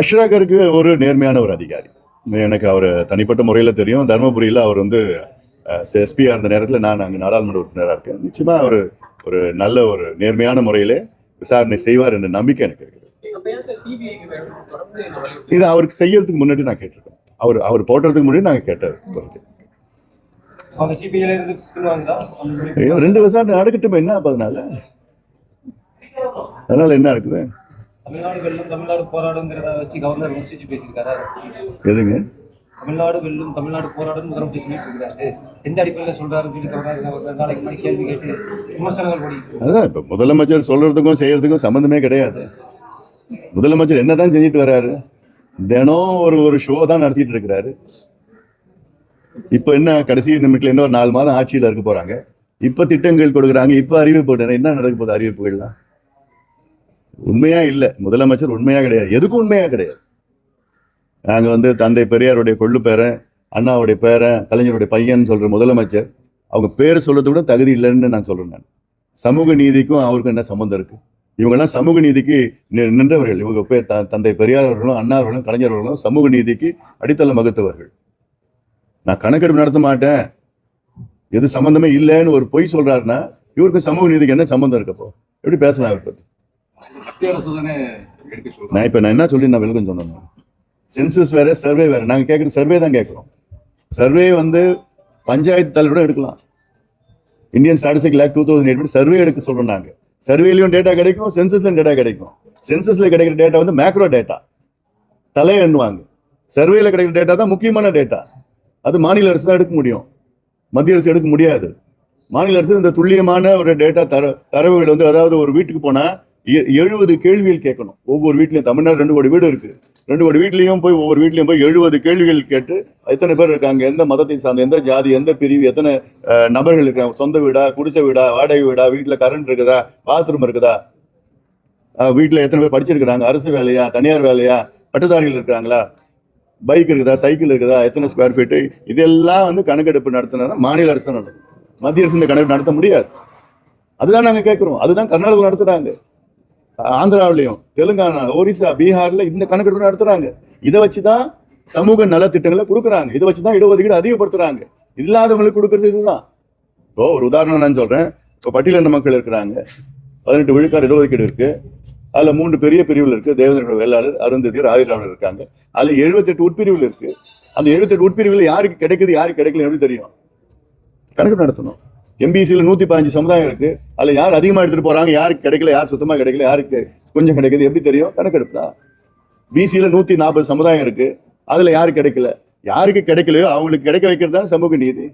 அஷ்ராகருக்கு ஒரு நேர்மையான ஒரு அதிகாரி. எனக்கு அவர் தனிப்பட்ட முறையில் தெரியும். தருமபுரியில் அவர் வந்து எஸ்பியாக இருந்த நேரத்தில் நான் அங்கே நாடாளுமன்ற உறுப்பினராக இருக்கேன். நிச்சயமா அவர் ஒரு நல்ல ஒரு நேர்மையான முறையிலே விசாரணை செய்வார் என்ற நம்பிக்கை எனக்கு இருக்குது. இது அவருக்கு செய்யறதுக்கு முன்னாடி நான் கேட்டிருக்கேன். அவர் அவர் போடுறதுக்கு முன்னாடி நாங்கள் கேட்டார் ரெண்டு விசாரணை நடக்கட்டும் என்ன அதனால? அதனால என்ன இருக்குது? தமிழ்நாடு வெல்லும் தமிழ்நாடு போராடுங்கிறத வச்சு கவர்னர் விமர்சிச்சு பேசியிருக்காரு. எதுங்க? தமிழ்நாடு வெல்லும் தமிழ்நாடு போராடும் முதலமைச்சர் சொல்லிட்டு எந்த அடிப்படையில் ஒரு நாளைக்கு முன்னாடி கேள்வி கேட்டு விமர்சனங்கள் ஓடிட்டு. அதான் இப்ப முதலமைச்சர் சொல்றதுக்கும் செய்யறதுக்கும் சம்மந்தமே கிடையாது. முதலமைச்சர் என்னதான் செஞ்சுட்டு வர்றாரு தினம் ஒரு ஒரு ஷோ தான் நடத்திட்டு இருக்கிறாரு. இப்ப என்ன கடைசி நிமிடத்துல இன்னும் ஒரு நாலு மாதம் ஆட்சியில இருக்க போறாங்க. இப்ப திட்டங்கள் கொடுக்குறாங்க இப்ப அறிவிப்பு. என்ன நடக்க போகுது அறிவிப்புகள்லாம்? உண்மையா இல்ல. முதலமைச்சர் உண்மையா கிடையாது. எதுக்கும் உண்மையா கிடையாது? நாங்க வந்து தந்தை பெரியாருடைய கொள்ளு பேரன் அண்ணாவுடைய பேரன் கலைஞருடைய பையன் சொல்ற முதலமைச்சர் அவங்க பேர் சொல்றது கூட தகுதி இல்லைன்னு நான் சொல்றேன் நான். சமூக நீதிக்கும் அவருக்கும் என்ன சம்மந்தம் இருக்கு? இவங்கெல்லாம் சமூக நீதிக்கு நின்றவர்கள். இவங்க பேர் த- தந்தை பெரியாரர்களும் அண்ணாவர்களும் கலைஞர்களும் சமூக நீதிக்கு அடித்தளம் வகுத்தவர்கள். நான் கணக்கெடுப்பு நடத்த மாட்டேன். எது சம்பந்தமே இல்லைன்னு ஒரு பொய் சொல்றாருன்னா இவருக்கு சமூக நீதிக்கு என்ன சம்பந்தம் இருக்கப்போ எப்படி பேசலாம் இவர் பத்தி? நான் இப்ப நான் என்ன சொல்லி நான் விளக்கம் சொன்னேன்? சென்சஸ் வேற சர்வே வேற. நாங்க கேட்குற சர்வே தான் கேட்குறோம் சர்வே வந்து பஞ்சாயத்து தலைவரோட எடுக்கலாம். Indian statistic lake two thousand eight survey எடுக்க சொல்றோம் நாங்க. சர்வேலையும் டேட்டா கிடைக்கும் சென்சஸ்லயும் டேட்டா கிடைக்கும். சென்சஸ்ல கிடைக்கிற டேட்டா வந்து மேக்ரோ டேட்டா தலை எண்ணுவாங்க. சர்வேல கிடைக்கிற டேட்டா தான் முக்கியமான டேட்டா அது மாநில அரசு தான் எடுக்க முடியும். மத்திய அரசு எடுக்க முடியாது. மாநில அரசு இந்த துல்லியமான ஒரு டேட்டா தர தரவுகள் வந்து அதாவது ஒரு வீட்டுக்கு போனா எழுபது கேள்விகள் கேட்கணும். ஒவ்வொரு வீட்லயும் தமிழ்நாடு ரெண்டு கோடி வீடு இருக்கு. ரெண்டு கோடி வீட்லயும் போய் ஒவ்வொரு வீட்லயும் போய் எழுபது கேள்விகள் கேட்டு எத்தனை பேர் இருக்காங்க எந்த மதத்தை சார்ந்த எந்த ஜாதி எந்த பிரிவு எத்தனை நபர்கள் இருக்காங்க சொந்த வீடா குடிசை வீடா வாடகை வீடா வீட்டுல கரண்ட் இருக்குதா பாத்ரூம் இருக்குதா? வீட்டில் வீட்டுல எத்தனை பேர் படிச்சிருக்கிறாங்க அரசு வேலையா தனியார் வேலையா பட்டதாரிகள் இருக்கிறாங்களா பைக் இருக்குதா சைக்கிள் இருக்குதா எத்தனை ஸ்கொயர் ஃபீட்டு இதெல்லாம் வந்து கணக்கெடுப்பு நடத்தினா மாநில அரசு தான் நடக்கும் மத்திய அரசு இந்த கணக்கு நடத்த முடியாது. அதுதான் நாங்கள் கேட்குறோம். அதுதான் கர்நாடகம் நடத்துகிறாங்க ஆந்திராவிலையும் தெலுங்கானா ஒரிசா பீகார்ல இந்த கணக்கெடுப்பு நடத்துறாங்க. இதை வச்சுதான் சமூக நலத்திட்டங்களை கொடுக்குறாங்க. இதை வச்சுதான் இடஒதுக்கீடு அதிகப்படுத்துறாங்க. இல்லாதவங்களுக்கு கொடுக்கறது இதுதான். இப்போ ஒரு உதாரணம் நான் சொல்றேன். இப்போ பட்டியலின மக்கள் இருக்கிறாங்க. பதினெட்டு விழுக்காடு இடஒதுக்கீடு இருக்கு. அதுல மூன்று பெரிய பிரிவுகள் இருக்கு. தேவேந்திர வேளாளர் அருந்ததியர் ஆதிராளர் இருக்காங்க. அதுல எழுபத்தெட்டு உட்பிரிவுகள் இருக்கு. அந்த எழுபத்தெட்டு உட்பிரிவுகள் யாருக்கு கிடைக்குது யாருக்கு கிடைக்கல எப்படி தெரியும்? கணக்கு நடத்தணும். எம்பிசியில் நூற்றி பதினஞ்சு சமுதாயம் இருக்குது அதில் யார் அதிகமாக எடுத்துகிட்டு போகிறாங்க யாருக்கு கிடைக்கல யார் சுத்தமாக கிடைக்கல யாருக்கு கொஞ்சம் கிடைக்குது எப்படி தெரியும்? கணக்கெடுப்பு தான் பிசியில் நூற்றி நாற்பது சமுதாயம் இருக்குது அதில் யாருக்கு கிடைக்கல? யாருக்கு கிடைக்கலையோ அவங்களுக்கு கிடைக்க வைக்கிறது தான் சமூக நீதி.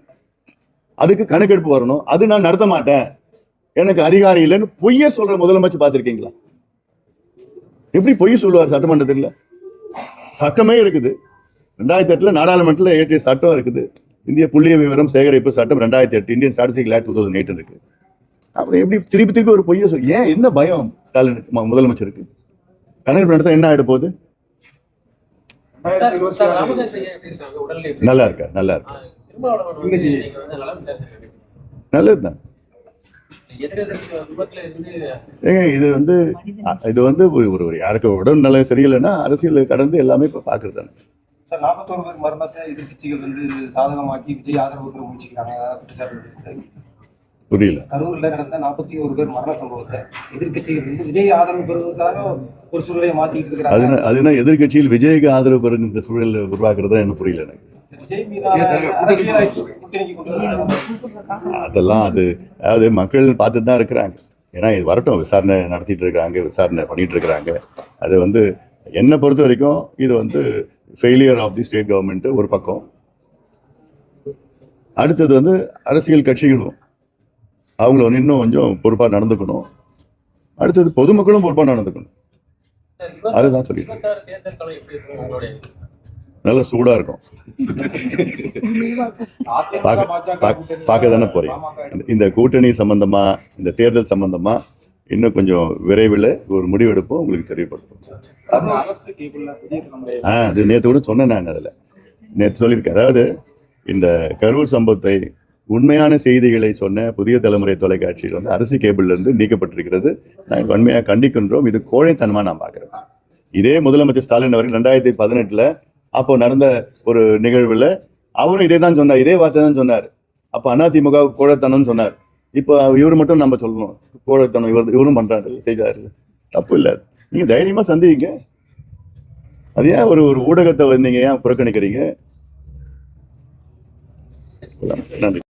அதுக்கு கணக்கெடுப்பு வரணும். அது நான் நடத்த மாட்டேன். எனக்கு அதிகாரம் இல்லைன்னு பொய்ய சொல்கிற முதலமைச்சர் பார்த்துருக்கீங்களா? எப்படி பொய் சொல்லுவார் சட்டமன்றத்தில்? சட்டமே இருக்குது. ரெண்டாயிரத்தி எட்டில் நாடாளுமன்றத்தில் ஏற்றிய சட்டம் இருக்குது. இந்திய புள்ளிய விவரம் சேகரிப்பு சட்டம் ரெண்டாயிரத்தி எட்டு Indian statistic act two thousand eight இருக்கு. அப்புறம் எப்படி திருப்பி திருப்பி ஒரு பொய்ய சொல் ஏன் என்ன பயம் ஸ்டாலின் முதலமைச்சருக்கு? கணக்கு நடத்த என்ன ஆயிட போகுது? நல்லா இருக்கா நல்லா இருக்கா. நல்லதுதான். ஏங்க இது வந்து இது வந்து ஒரு ஒரு- யாருக்கு உடல் நல சரியில்லைன்னா அரசியல் கடந்து எல்லாமே இப்போ பார்க்கறது தானே சார் நாற்பத்தோரு பேர் மரணத்தை எதிர்க்கட்சிகள் வந்து சாதகமாக்கி விஜய் ஆதரவு பெற முயற்சிக்கிறாங்க. குற்றச்சாட்டு. புரியல. கரூர்ல நடந்த நாற்பத்தி ஒரு பேர் மரண சம்பவத்தை எதிர்க்கட்சிகள் வந்து விஜய் ஆதரவு பெறுவதற்காக ஒரு சூழ்நிலையை மாத்திக்கிட்டு அது இருக்கிறாங்க என்ன- அது என்ன எதிர்க்கட்சியில் விஜய்க்கு ஆதரவு பெறுகின்ற சூழல் உருவாக்குறதா எனக்கு புரியல எனக்கு. அதெல்லாம் அது அதாவது மக்கள் பார்த்துட்டு தான் இருக்கிறாங்க. ஏன்னா இது வரட்டும் விசாரணை நடத்திட்டு இருக்காங்க விசாரணை பண்ணிட்டு இருக்கிறாங்க. அது வந்து என்னை பொறுத்த வரைக்கும் இது வந்து failure of the state government ஒரு பக்கம். அடுத்தது வந்து அரசியல் கட்சிகளும் அவங்கள வந்து இன்னும் கொஞ்சம் பொறுப்பாக நடந்துக்கணும். அடுத்தது பொதுமக்களும் பொறுப்பாக நடந்துக்கணும். அதுதான் சொல்லிட்டு இருக்கும் நல்ல சூடாக இருக்கும். பார்க்க பார்க்க தானே போறீங்க. இந்த- இந்த கூட்டணி சம்பந்தமா இந்த தேர்தல் சம்பந்தமா இன்னும் கொஞ்சம் விரைவில் ஒரு முடிவெடுப்போம் உங்களுக்கு தெரியப்படுத்தும் ஆ அது நேற்று கூட சொன்னேன் நான் அதில். நேற்று சொல்லியிருக்கேன். அதாவது இந்த கரூர் சம்பவத்தை உண்மையான செய்திகளை சொன்ன புதிய தலைமுறை தொலைக்காட்சியில் வந்து அரசு கேபிள்ல இருந்து நீக்கப்பட்டிருக்கிறது. நாங்கள் வன்மையாக கண்டிக்கின்றோம். இது கோழைத்தனமா நான் பார்க்குறேன். இதே முதலமைச்சர் ஸ்டாலின் அவர்கள் ரெண்டாயிரத்தி பதினெட்டுல அப்போ நடந்த ஒரு நிகழ்வுல அவரும் இதே தான் சொன்னார். இதே வார்த்தை தான் சொன்னார். அப்ப அதிமுக கோழத்தனம்னு சொன்னார். இப்போ இவர் மட்டும் நம்ம சொல்லணும். கோழத்தனம் இவர் இவரும் பண்றாரு செய்தாரு. தப்பு இல்லை. நீங்க தைரியமா சந்திங்க. அது ஏன் ஒரு ஒரு ஊடகத்தை வந்தீங்க ஏன் புறக்கணிக்கிறீங்க? நன்றி.